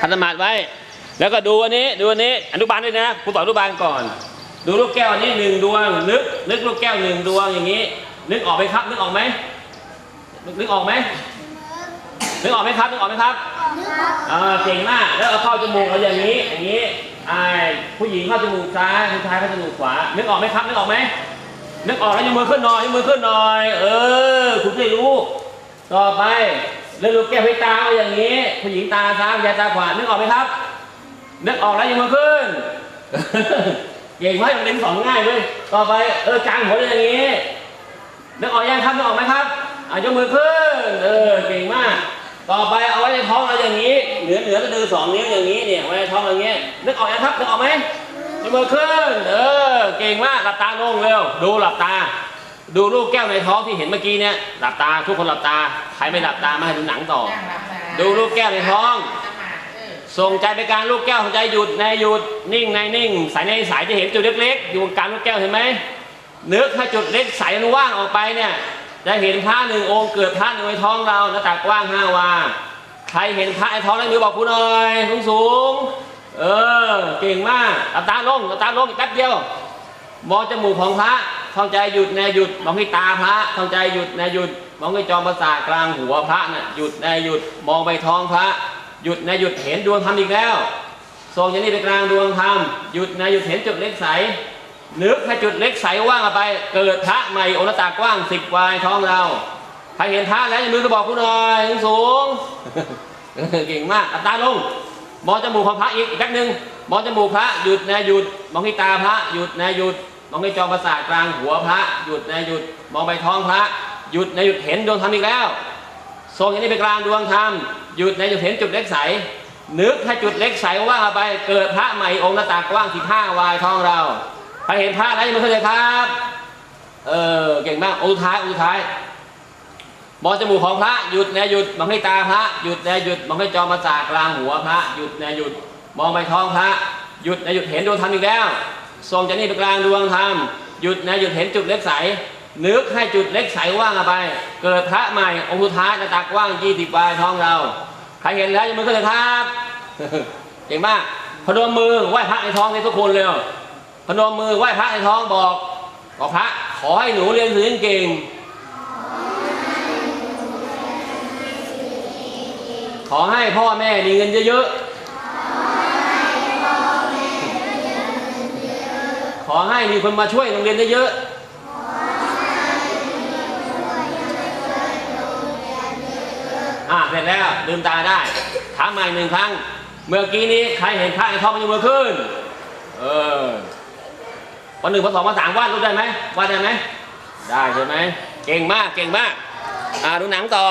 พันธมาตรไว้ แล้วก็ดูอันนี้ดูอันนี้อนุบาลด้วยนะครูสอนอนุบาลก่อน ดูลูกแก้วอันนี้หนึ่งดวงนึกนึกลูกแก้วหนึ่งดวงอย่างนี้ นึกออกไหมครับนึกออกไหมนึกนึกออกไหมนึกออกไหมครับนึกออกไหมครับอ่าเก่งมากแล้วเอาเข้าจมูกเอาอย่างนี้อย่างนี้อ่าผู้หญิงเข้าจมูกซ้ายผู้ชายเข้าจมูกขวา นึกออกไหมครับนึกออกไหมนึกออกแล้วยกมือขึ้นหน่อยยกมือขึ้นหน่อย เออ คุณจะรู้ ต่อไป เรื่องลูกแก้วให้ตาเอาอย่างนี้ ผู้หญิงตาซ้ายยายตาขวานึกออกไหมครับ นึกออกแล้วยกมือขึ้นเก่งมากมันเล่นสองง่ายเลยต่อไปเออกลางหัวอย่างนี้นึกออกยังครับนึกออกไหมครับอะยกมือขึ้นเออเก่งมาก ต่อไปเอาไว้ในท้องเราอย่างนี้ เหนือเหนือก็ดือสองนิ้วอย่างนี้เนี่ยไว้ในท้องอย่างเงี้ยนึกออกยังครับนึกออกไหมยกมือขึ้นเออเก่งมากหลับตาลงเร็วดูหลับตา ดูลูกแก้วในท้องที่เห็นเมื่อกี้เนี่ยหลับตาทุกคนหลับตา รไม่หลับตามาให้ดูหนังต่อ ดูลูกแก้วในท้อง ส่งใจไปกลารลูกแก้วของใจหยุดในหยุดนิ่งในนิ่ง สายในสายจะเห็นจุดเล็กๆ อยู่ตรงกลางลูกแก้วเห็นไหมนึกให้จุดเล็กใสมันว่างออกไปเนี่ยจะเห็นพระหนึ่งองค์เกิดพระหนึ่งในท้องเราหน้าตักกว้างห้าวาใครเห็นพระในท้องแล้วมือบอกคุณหน่อยสูงสูงๆเออเก่งมากตาตาลงตาตาลงอีกแป๊บเดียวมองจมูกของพระ ท่องใจหยุดในหยุดมองที่ตาพระท่องใจหยุดในหยุดมองที่จอมประสาทกลางหัวพระน่ะหยุดในหยุดมองไปท้องพระ หยุดในหยุดเห็นดวงธรรมอีกแล้วส่งอย่างนี้ไปกลางดวงธรรมหยุดในหยุดเห็นจุดเล็กใสนึกให้จุดเล็กใสว่างออกไป เกิดพระใหม่องค์หน้าตากว้างสิบวายท้องเราใครเห็นพระแล้วอยกมือก็บอกคุณหน่อยสูงเก่งมากอัตตาลงมองจมูกของพระอีกอีกแป๊บหนึงมองจมูกพระหยุดนะหยุดมองที่ตาพระหยุดนะหยุด มองที่จอประสาทกลางหัวพระ หยุดนะหยุดมองไปท้องพระ หยุดนะหยุดเห็นดวงธรรมอีกแล้วส่งอย่างนี้ไปกลางดวงธรรมหยุดนะหยุดเห็นจุดเล็กใส นึกให้จุดเล็กใสว่าไปเกิดพระใหม่องค์หน้าตากว้างสิบห้าวายท้องเราใครเห็นพระแล้วยกมือขึ้นเลยครับเออเก่งมากองค์สุท้ายองค์สุท้ายมองจมูกของพระหยุดแนหยุดมองให้ตาพระหยุดแนหยุดมองให้จอประสาทกลางหัวพระหยุดแนหยุดมองไปท้องพระหยุดแนหยุดเห็นดวงธรรมอีกแล้ว ทรงจากนี่ไปกลางดวงธรรมหยุดแนหยุดเห็นจุดเล็กใสนึกให้จุดเล็กใสว่างไป เกิดพระใหม่องค์สุดท้ายหน้าตักว่างยี่สิบวายท้องเราใครเห็นแล้วยกมือขึ้นเลยครับเก่งมากพนมมือไหว้พระในท้องในทุกคนเร็วพนมมือไหว้พระในท้องบอกบอกพระขอให้หนูเรียนหนังสือเก่งขอให้พ่อแม่มีเงินเยอะๆ อให้มีคนมาช่วยโรงเรียนเยอะๆอะเสร็จแล้วลืมตาได้ถามใหม่หนึ่งครั้ง เมื่อกี้นี้ใครเห็นพระในท้องมันยกมือขึ้น เออวันหนึ่งวันสองวันสามวาดรูปได้ไหมวาดได้ไหมได้ใช่ไหมเก่งมากเก่งมาก อ่าดูหนังต่อ